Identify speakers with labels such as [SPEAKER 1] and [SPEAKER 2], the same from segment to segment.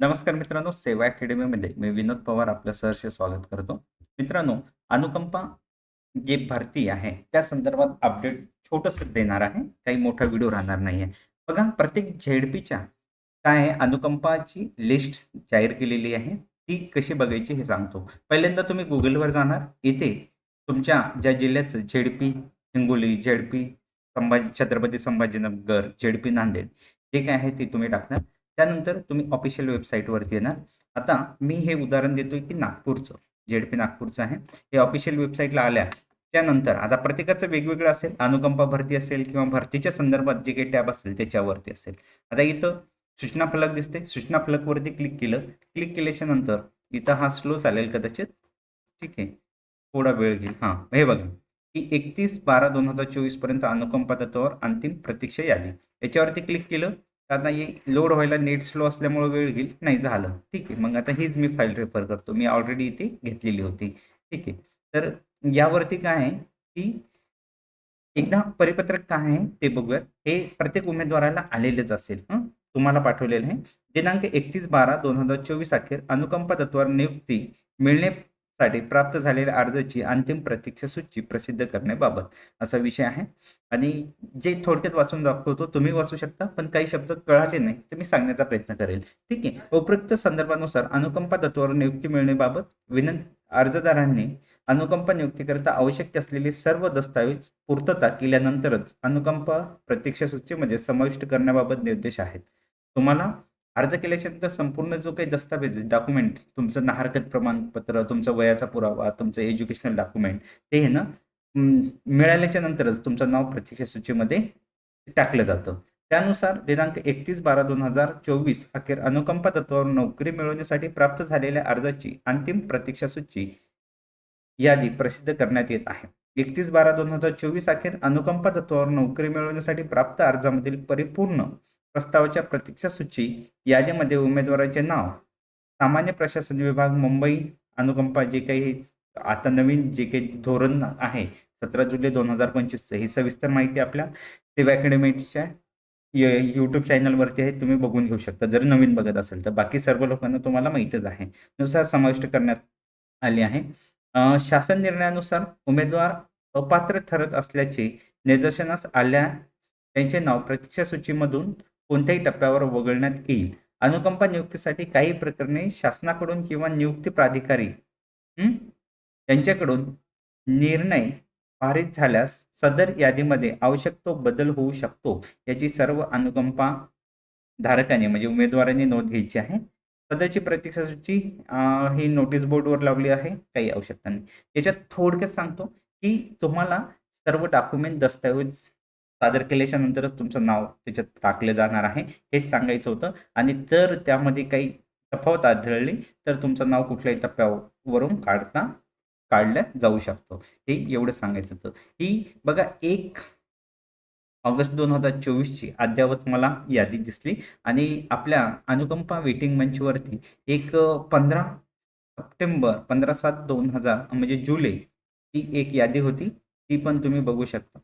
[SPEAKER 1] नमस्कार मित्रांनो सेवा अकॅडमीमध्ये मी विनोद पवार आपलं सहर्ष स्वागत करतो. मित्रांनो अनुकंपा जे भरती आहे त्या संदर्भात अपडेट छोटस देणार आहे काही मोठा व्हिडिओ राहणार नाही आहे बघा प्रत्येक झेडपीच्या काय आहे अनुकंपाची लिस्ट जाहीर केलेली आहे ती कशी बघायची हे सांगतो. पहिल्यांदा तुम्ही गुगलवर जाणार इथे तुमच्या ज्या जिल्ह्याचं ZP Hingoli ZP Sambhaji Chhatrapati Sambhajinagar ZP Nanded जे काय आहे ते तुम्ही टाकणार. त्यानंतर तुम्ही ऑफिशियल वेबसाईटवरती येणार. आता मी हे उदाहरण देतोय की नागपूरचं जेडपी नागपूरचं आहे. हे ऑफिशियल वेबसाईटला आल्या. त्यानंतर आता प्रत्येकाचं वेगवेगळं असेल. अनुकंपा भरती असेल किंवा भरतीच्या संदर्भात जे काही टॅब असेल त्याच्यावरती असेल. आता इथं सूचना फलक दिसते सूचना फलकवरती क्लिक केलं. क्लिक केल्याच्यानंतर इथं हा स्लो चालेल कदाचित. ठीक आहे. थोडा वेळ घेईल. हां. हे बघा. की एकतीस बारा दोन हजार चोवीसपर्यंत अनुकंपा तत्वावर अंतिम प्रतीक्षा यादी. याच्यावरती क्लिक केलं. आता हे लोड व्हायला नेट स्लो असल्यामुळे वेळ घेईल नाही झालं. ठीक आहे मग आता हीच मी फाईल रेफर करतो. मी ऑलरेडी इथे घेतलेली होती. ठीक आहे तर यावरती काय आहे की एकदा परिपत्रक काय आहे ते बघूयात. हे प्रत्येक उमेदवाराला आलेलेच असेल. हं? तुम्हाला पाठवलेलं आहे. दिनांक एकतीस बारा दोन हजार चोवीस अखेर अनुकंपा तत्वावर नियुक्ती मिळणे साठी प्राप्त झालेल्या अर्जाची अंतिम प्रतीक्षा सूची प्रसिद्ध करण्याबाबत असा विषय आहे. आणि जे थोडक्यात वाचून दाखवतो तुम्ही वाचू शकता पण काही शब्द कळाले नाही तर मी सांगण्याचा प्रयत्न करेल. ठीक आहे. उपयुक्त संदर्भानुसार अनुकंपा तत्वावर नियुक्ती मिळण्याबाबत विनंती अर्जदारांनी अनुकंपा नियुक्तीकरिता आवश्यक असलेले सर्व दस्तावेज पूर्तता केल्यानंतरच अनुकंपा प्रतीक्षा सूचीमध्ये समाविष्ट करण्याबाबत निर्देश आहेत. तुम्हाला अर्ज केल्याच्यानंतर संपूर्ण जो काही दस्तावेज डॉक्युमेंट तुमचं नाहरकत प्रमाणपत्र तुमचा वयाचा पुरावा तुमचं एज्युकेशनल डॉक्युमेंट ते हे ना मिळाल्याच्या नंतरच तुमचं नाव प्रतीक्षा सूचीमध्ये टाकलं जातं. त्यानुसार दिनांक एकतीस बारा दोन हजार चोवीस अखेर अनुकंपा तत्वावर नोकरी मिळवण्यासाठी प्राप्त झालेल्या अर्जाची अंतिम प्रतीक्षा सूची यादी प्रसिद्ध करण्यात येत आहे. एकतीस बारा दोन हजार चोवीस अखेर अनुकंपा तत्वावर नोकरी मिळवण्यासाठी प्राप्त अर्जामधील परिपूर्ण प्रस्तावाच्या प्रतीक्षा सूची यादीमध्ये उमेदवाराचे नाव सामान्य प्रशासन विभाग मुंबई अनुकंपा जे काही आता नवीन जे काही धोरण आहे सतरा जुलै दोन हजार पंचवीसचं ही सविस्तर माहिती आपल्या सेवा अकॅडमीच्या यूट्यूब चॅनलवरती आहे तुम्ही बघून घेऊ शकता. जर नवीन बघत असेल तर. बाकी सर्व लोकांना तुम्हाला माहीतच आहे. नुसार समाविष्ट करण्यात आली आहे. शासन निर्णयानुसार उमेदवार अपात्र ठरत असल्याचे निदर्शनास आल्या त्यांचे नाव प्रतीक्षा सूचीमधून कोणत्याही टप्प्यावर वगळण्यात येईल. अनुकंपा नियुक्तीसाठी काही प्रकरणे शासनाकडून किंवा नियुक्ती प्राधिकारी यांच्याकडून निर्णय पारित झाल्यास सदर यादीमध्ये आवश्यक तो बदल होऊ शकतो याची सर्व अनुकंपा धारकाने म्हणजे उमेदवारांनी नोंद घ्यायची आहे. सदरची प्रतीक्षा सूची ही नोटीस बोर्डवर लावली आहे काही आवश्यकता नाही. याच्यात थोडक्यात सांगतो की तुम्हाला सर्व डॉक्युमेंट दस्तऐवज सादर केल्याच्या नंतरच तुमचं नाव त्याच्यात टाकलं जाणार आहे. हेच सांगायचं होतं. आणि जर त्यामध्ये काही तफावत आढळली तर तुमचं नाव कुठल्याही टप्प्यावरून काढता काढलं जाऊ शकतो. हे एवढं सांगायचं होतं. ही बघा एक ऑगस्ट दोन हजार चोवीसची अद्यावत मला यादी दिसली. आणि आपल्या अनुकंपा वेटिंग मंचवरती एक पंधरा सप्टेंबर पंधरा सात दोन हजार म्हणजे जुलै ही एक यादी होती. ती पण तुम्ही बघू शकता.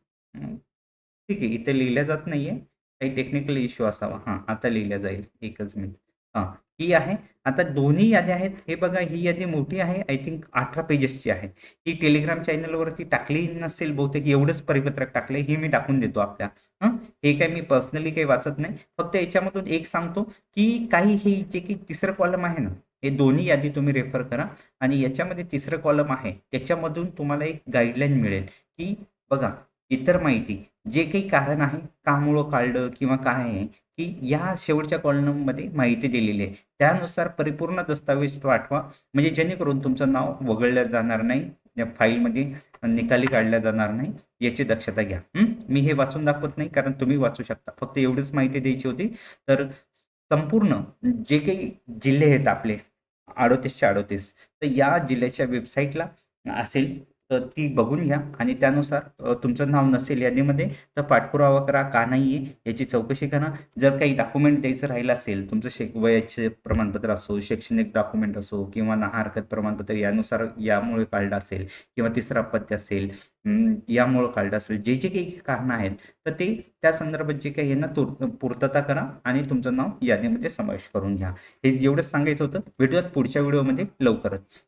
[SPEAKER 1] ठीक आहे इथे लिहिल्या जात नाही आहे काही टेक्निकल इश्यू असावा. हां आता लिहिल्या जाईल. एकच मिनिट हां ही आहे. आता दोन्ही याद्या आहेत. हे बघा ही यादी मोठी आहे. आय थिंक अठरा पेजेसची आहे. ही टेलिग्राम चॅनलवरती टाकली नसेल बहुतेक. एवढंच परिपत्रक टाकले हे मी टाकून देतो आपल्या. हां हे काय मी पर्सनली काही वाचत नाही. फक्त याच्यामधून एक सांगतो की काही हे जे की तिसरं कॉलम आहे ना हे दोन्ही यादी तुम्ही रेफर करा. आणि याच्यामध्ये तिसरं कॉलम आहे. त्याच्यामधून तुम्हाला एक गाईडलाईन मिळेल की बघा इतर माहिती जे काही कारण आहे का मुळं काढलं किंवा काय आहे की या शेवटच्या कॉलममध्ये माहिती दिलेली आहे. त्यानुसार परिपूर्ण दस्तावेज पाठवा. म्हणजे जेणेकरून तुमचं नाव वगळलं जाणार नाही या फाईलमध्ये निकाली काढल्या जाणार नाही याची दक्षता घ्या. मी हे वाचून दाखवत नाही कारण तुम्ही वाचू शकता. फक्त एवढीच माहिती द्यायची होती. तर संपूर्ण जे काही जिल्हे आहेत आपले अडोतीसच्या अडोतीस तर या जिल्ह्याच्या वेबसाईटला असेल ती बघून घ्या. आणि त्यानुसार तुमचं नाव नसेल यादीमध्ये तर पाठपुरावा करा. का नाही आहे याची चौकशी करा. जर काही डॉक्युमेंट द्यायचं राहिलं असेल तुमचं शे वयाचे प्रमाणपत्र असो शैक्षणिक डॉक्युमेंट असो किंवा ना हरकत प्रमाणपत्र यानुसार यामुळे काढलं असेल किंवा तिसरा पत्य असेल यामुळे यामुळं काढलं असेल जे जे काही कारणं आहेत तर ते त्या संदर्भात जे काही आहे ना तुर पूर्तता करा आणि तुमचं नाव यादीमध्ये समावेश करून घ्या. हे एवढंच सांगायचं होतं भेटूयात पुढच्या व्हिडिओमध्ये लवकरच.